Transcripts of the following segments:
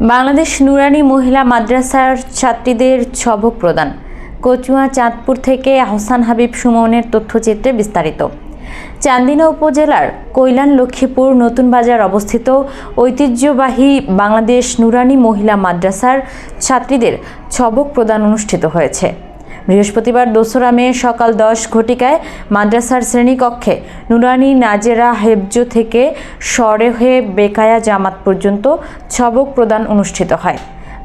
বাংলাদেশ নুরানি মহিলা মাদ্রাসার ছাত্রীদের ছবক প্রদান। কচুয়া, চাঁদপুর থেকে আহসান হাবিব সুমনের তথ্যচিত্রে বিস্তারিত। চান্দিনা উপজেলার কৈলান লক্ষ্মীপুর নতুন বাজার অবস্থিত ঐতিহ্যবাহী বাংলাদেশ নুরানি মহিলা মাদ্রাসার ছাত্রীদের ছবক প্রদান অনুষ্ঠিত হয়েছে। বৃহস্পতিবার দোসরা মে সকাল দশ ঘটিকায় মাদ্রাসার শ্রেণীকক্ষে নুরানি নাজেরা হেফজ থেকে সরে হয়ে বেকায়া জামাত পর্যন্ত ছবক প্রদান অনুষ্ঠিত হয়।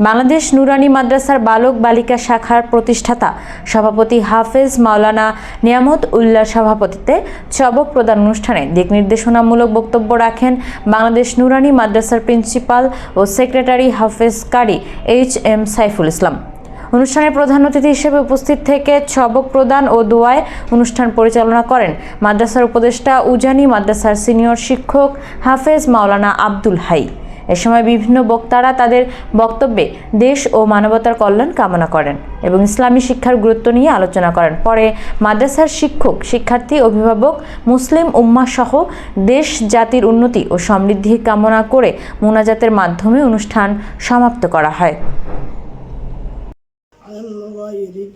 বাংলাদেশ নুরানি মাদ্রাসার বালক বালিকা শাখার প্রতিষ্ঠাতা সভাপতি হাফেজ মাওলানা নিয়ামত উল্লাহ সভাপতিত্বে ছবক প্রদান অনুষ্ঠানে দিক নির্দেশনামূলক বক্তব্য রাখেন বাংলাদেশ নুরানি মাদ্রাসার প্রিন্সিপাল ও secretary Hafez Qari H M Saiful Islam. অনুষ্ঠানের প্রধান অতিথি হিসেবে উপস্থিত থেকে ছবক প্রদান ও দোয়ায় অনুষ্ঠান পরিচালনা করেন মাদ্রাসার উপদেষ্টা উজানি, মাদ্রাসার সিনিয়র শিক্ষক হাফেজ মাওলানা আব্দুল হাই। এ সময় বিভিন্ন বক্তারা তাদের বক্তব্যে দেশ ও মানবতার কল্যাণ কামনা করেন এবং ইসলামী শিক্ষার গুরুত্ব নিয়ে আলোচনা করেন। পরে মাদ্রাসার শিক্ষক, শিক্ষার্থী, অভিভাবক, মুসলিম উম্মা সহ দেশ, জাতির উন্নতি ও সমৃদ্ধি কামনা করে মোনাজাতের মাধ্যমে অনুষ্ঠান সমাপ্ত করা হয়।